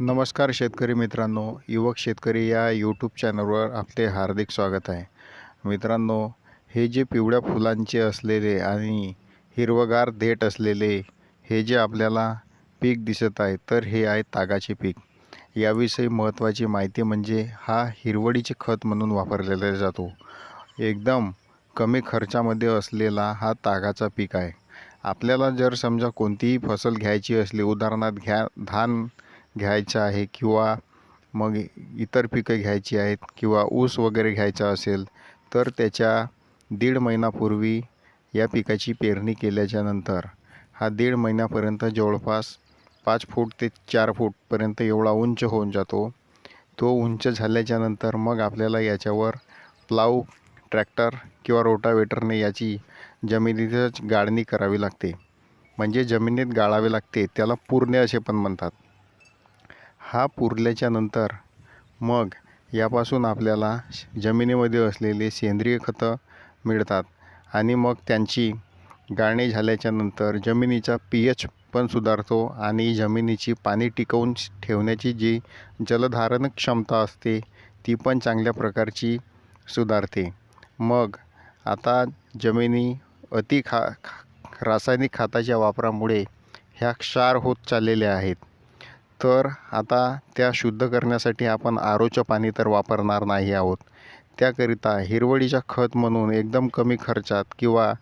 नमस्कार शेतकरी मित्रांनो युवक शेतकरी या यूट्यूब चॅनलवर आपले हार्दिक स्वागत आहे. मित्रांनो हे जे पिवळ्या फुलांचे असलेले आणि हिरवगार देठ असलेले हे जे आपल्याला पीक दिसत आहे तर हे आहे तागाचे पीक. याविषयी महत्त्वाची माहिती म्हणजे हा हिरवळीचे खत म्हणून वापरलेला जातो. एकदम कमी खर्चामध्ये असलेला हा तागाचा पीक आहे. आपल्याला जर समजा कोणतीही फसल घ्यायची असली उदाहरणार्थ घ्या धान घ्यायचं आहे किंवा मग इतर पिकं घ्यायची आहेत किंवा ऊस वगैरे घ्यायचा असेल तर त्याच्या दीड महिन्यापूर्वी या पिकाची पेरणी केल्याच्यानंतर हा दीड महिन्यापर्यंत जवळपास पाच फूट ते चार फूटपर्यंत एवढा उंच होऊन जातो. तो उंच झाल्याच्यानंतर मग आपल्याला याच्यावर प्लाऊ ट्रॅक्टर किंवा रोटावेटरने याची जमिनीतच गाळणी करावी लागते. म्हणजे जमिनीत गाळावे लागते त्याला पुरणे असे पण म्हणतात. हा पुरल्याच्या नंतर मग यापासून आपल्याला जमिनीमध्ये असलेले सेंद्रिय खतं मिळतात आणि मग त्यांची गाळणी झाल्याच्यानंतर जमिनीचा पी एच पण सुधारतो आणि जमिनीची पाणी टिकवून ठेवण्याची जी जलधारण क्षमता असते ती पण चांगल्या प्रकारची सुधारते. मग आता जमिनी अति खा खा- रासायनिक खताच्या वापरामुळे ह्या क्षार होत चाललेल्या आहेत. तर आता त्या शुद्ध करण्यासाठी आपण आरोचं पाणी तर वापरणार नाही आहोत. त्याकरिता हिरवळीच्या खत म्हणून एकदम कमी खर्चात किंवा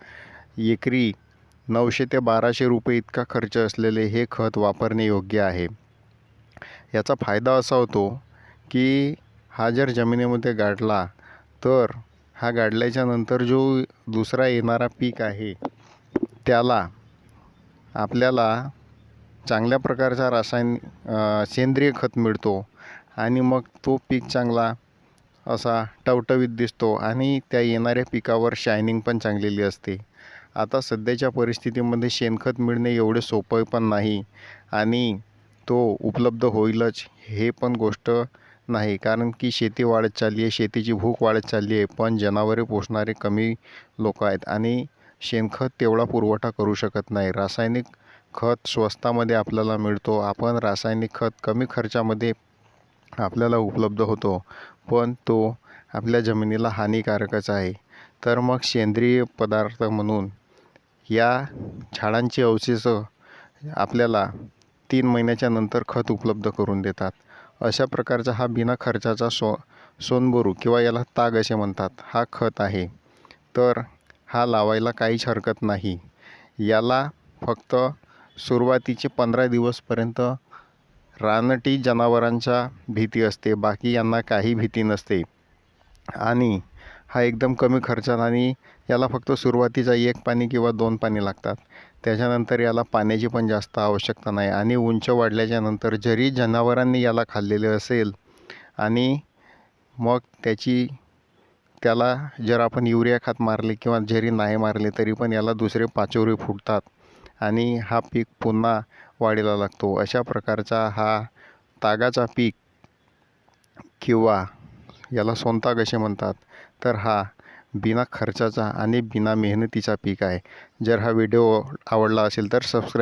एकरी नऊशे ते बाराशे रुपये इतका खर्च असलेले हे खत वापरणे योग्य आहे. याचा फायदा असा होतो की हा जर जमिनीमध्ये गाडला तर हा गाडल्याच्या नंतर जो दुसरा येणारा पीक आहे त्याला आपल्याला चांगल्या प्रकारचा रासायन सेंद्रिय खत मिळतो आणि मग तो पीक चांगला असा टवटवीत दिसतो आणि त्या येणाऱ्या पिकावर शायनिंग पण चांगलेली असते. आता सध्याच्या परिस्थितीमध्ये शेणखत मिळणे एवढे सोपं पण नाही आणि तो उपलब्ध होईलच हे पण गोष्ट नाही. कारण की शेती वाढत चालली आहे शेतीची भूक वाढत चालली आहे पण जनावरे पोसणारे कमी लोक आहेत आणि शेणखत तेवढा पुरवठा करू शकत नाही. रासायनिक खत स्वस्तामध्ये आपल्याला मिळतो. आपण रासायनिक खत कमी खर्चामध्ये आपल्याला उपलब्ध होतो पण तो आपल्या जमिनीला हानिकारकच आहे. तर मग सेंद्रिय पदार्थ म्हणून या झाडांची अवशेषं आपल्याला तीन महिन्याच्या नंतर खत उपलब्ध करून देतात. अशा प्रकारचा हा बिना खर्चाचा सो सोनबोरू किंवा याला ताग असे म्हणतात. हा खत आहे. तर हा लावायला काहीच हरकत नाही. याला फक्त सुरुवातीचे पंधरा दिवसपर्यंत रानटी जनावरांच्या भीती असते बाकी यांना काही भीती नसते. आणि हा एकदम कमी खर्चात आणि याला फक्त सुरुवातीचा एक पाणी किंवा दोन पाणी लागतात. त्याच्यानंतर याला पाण्याची पण जास्त आवश्यकता नाही आणि उंच वाढल्याच्यानंतर जरी जनावरांनी याला खाल्लेले असेल आणि मग त्याची त्याला जर आपण युरिया खत मारले किंवा जरी नाही मारले तरी पण याला दुसरे पाचोरे फुटतात. आणि हा पीक पुन्हा वाढीला लागतो. अशा प्रकारचा हा तागाचा पीक किंवा याला सोनताग असे म्हणतात. तर हा बिना खर्चाचा आणि बिना मेहनतीचा पीक आहे. जर हा व्हिडिओ आवडला असेल तर सबस्क्राईब